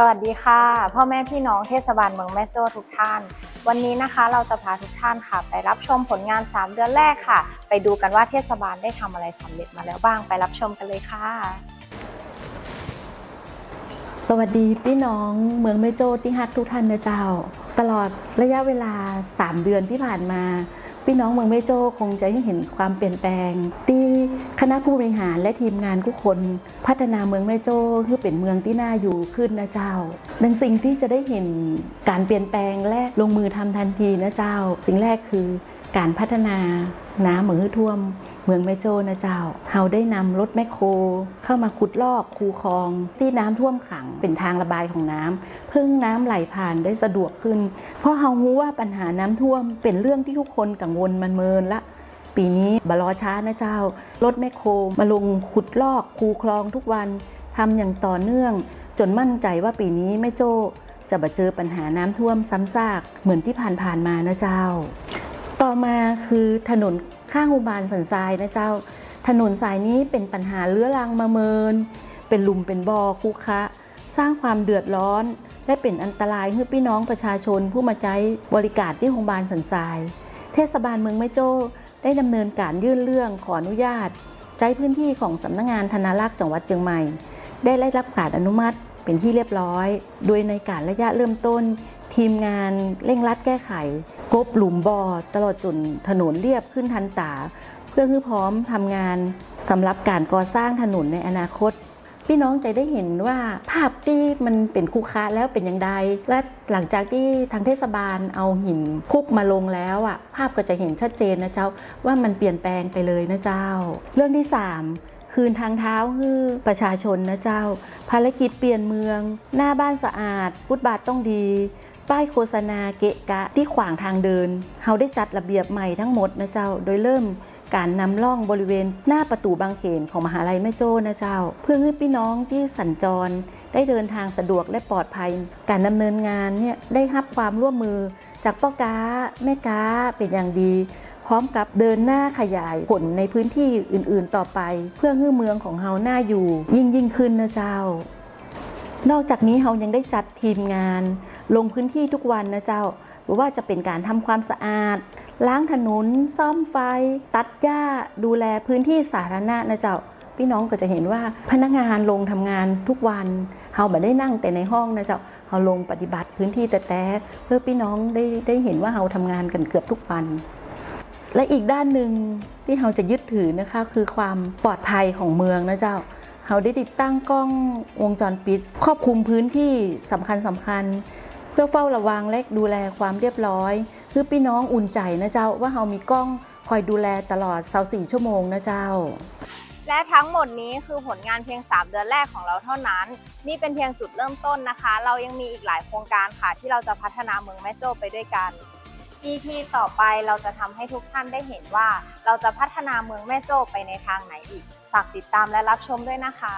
สวัสดีค่ะ พ่อแม่พี่น้องเทศบาลเมืองแม่โจ้ทุกท่าน วันนี้นะคะเราจะพาทุกท่านค่ะ ไปรับชมผลงาน 3 เดือนแรกค่ะ ไปดูกันว่าเทศบาลได้ทำอะไรสำเร็จมาแล้วบ้างไปรับชมกันเลยค่ะ สวัสดีพี่น้องเมืองแม่โจ้ที่ฮักทุกท่านนะเจ้า ตลอดระยะเวลา 3 เดือนที่ผ่านมา พี่น้องเมืองแม่โจ้คงจะยังเห็นความเปลี่ยนแปลง ที่คณะผู้บริหารและทีมงานทุกคนพัฒนาเมืองแม่โจ้เพื่อเป็นเมืองที่น่าอยู่ขึ้นนะเจ้า ดังสิ่งที่จะได้เห็นการเปลี่ยนแปลงและลงมือทำทันทีนะเจ้า สิ่งแรกคือ การพัฒนาน้ำเหมืองท่วม เมืองแม่โจ้นะเจ้าเฮาได้นำรถแมคโคร เข้ามาขุดลอกคูคลอง ที่น้ำท่วมขังเป็นทางระบายของน้ำเพิ่งน้ำไหลผ่านได้สะดวกขึ้น เพราะเฮารู้ว่าปัญหาน้ำท่วมเป็นเรื่องที่ทุกคนกังวลมันเมินละปีนี้บารอช้านะเจ้า รถแมคโครมาลงขุดลอกคูคลองทุกวันทำอย่างต่อเนื่อง จนมั่นใจว่าปีนี้แม่โจ้จะมาเจอปัญหาน้ำท่วมซ้ำซากเหมือนที่ผ่านๆมานะเจ้า ต่อมาคือถนนข้างอุบานสันทรายนะเจ้า ถนนสายนี้เป็นปัญหาเลื้อรังมาเมิน เป็นลุมเป็นบ่อคุคะ สร้างความเดือดร้อน และเป็นอันตรายให้พี่น้องประชาชนผู้มาใช้บริการที่โรงพยาบาลสันทราย เทศบาลเมืองแม่โจ้ได้ดำเนินการยื่นเรื่องขออนุญาต ใช้พื้นที่ของสำนักงานธนารักษ์จังหวัดเชียงใหม่ ได้ได้รับการอนุมัติเป็นที่เรียบร้อย โดยในการระยะเริ่มต้น ทีมงานเร่งรัดแก้ไข กบหลุมบ่อตลอดจนถนนเรียบขึ้นทันตา เพื่อให้พร้อมทำงานสำหรับการก่อสร้างถนนในอนาคต พี่น้องจะได้เห็นว่าภาพที่มันเป็นคูคาแล้วเป็นอย่างไรและหลังจากที่ทางเทศบาลเอาหินคุกมาลงแล้วอะภาพก็จะเห็นชัดเจนนะเจ้าว่ามันเปลี่ยนแปลงไปเลยนะเจ้า เรื่องที่ 3คืนทางเท้าให้ประชาชนนะเจ้า ภารกิจเปลี่ยนเมือง หน้าบ้านสะอาดฟุตบาทต้องดี ป้ายโฆษณาเกะกะที่ขวางทางเดินเฮาได้จัดระเบียบใหม่ทั้งหมดนะเจ้า โดยเริ่มการนำล่องบริเวณหน้าประตูบางเขนของมหาลัยแม่โจ้นะเจ้า เพื่อให้พี่น้องที่สัญจร ได้เดินทางสะดวกและปลอดภัย การดำเนินงานเนี่ยได้รับความร่วมมือจากพ่อค้าแม่ค้าเป็นอย่างดี พร้อมกับเดินหน้าขยายผลในพื้นที่อื่นๆต่อไป เพื่อให้เมืองของเฮาหน้าอยู่ ยิ่งยิ่งขึ้นนะเจ้า นอกจากนี้เฮายังได้จัดทีมงาน ลงพื้นที่ทุกวันนะเจ้าหรือว่าจะเป็นการทำความสะอาด ล้างถนน ซ่อมไฟ ตัดหญ้า ดูแลพื้นที่สาธารณะนะเจ้า พี่น้องก็จะเห็นว่าพนักงานลงทำงานทุกวันเฮาไม่ได้นั่งแต่ในห้องนะเจ้าเฮาลงปฏิบัติพื้นที่แต่แต่เพื่อพี่น้องได้ได้เห็นว่าเฮาทำงานกันเกือบทุกวัน และอีกด้านหนึ่งที่เฮาจะยึดถือนะคะ คือความปลอดภัยของเมืองนะเจ้าเฮาได้ติดตั้งกล้องวงจรปิด ครอบคลุมพื้นที่สำคัญสำคัญ พื่อเฝ้าระวังและดูแลความเรียบร้อยเพื่อพี่น้องอุ่นใจนะเจ้าว่าเฮามีกล้องคอยดูแลตลอด 24 ชั่วโมงนะเจ้า และทั้งหมดนี้คือผลงานเพียง 3 เดือนแรกของเราเท่านั้น นี่เป็นเพียงจุดเริ่มต้นนะคะ เรายังมีอีกหลายโครงการค่ะ ที่เราจะพัฒนาเมืองแม่โจ้ไปด้วยกัน EP ต่อไปเราจะทำให้ทุกท่านได้เห็นว่า เราจะพัฒนาเมืองแม่โจ้ไปในทางไหนอีก ฝากติดตามและรับชมด้วยนะคะ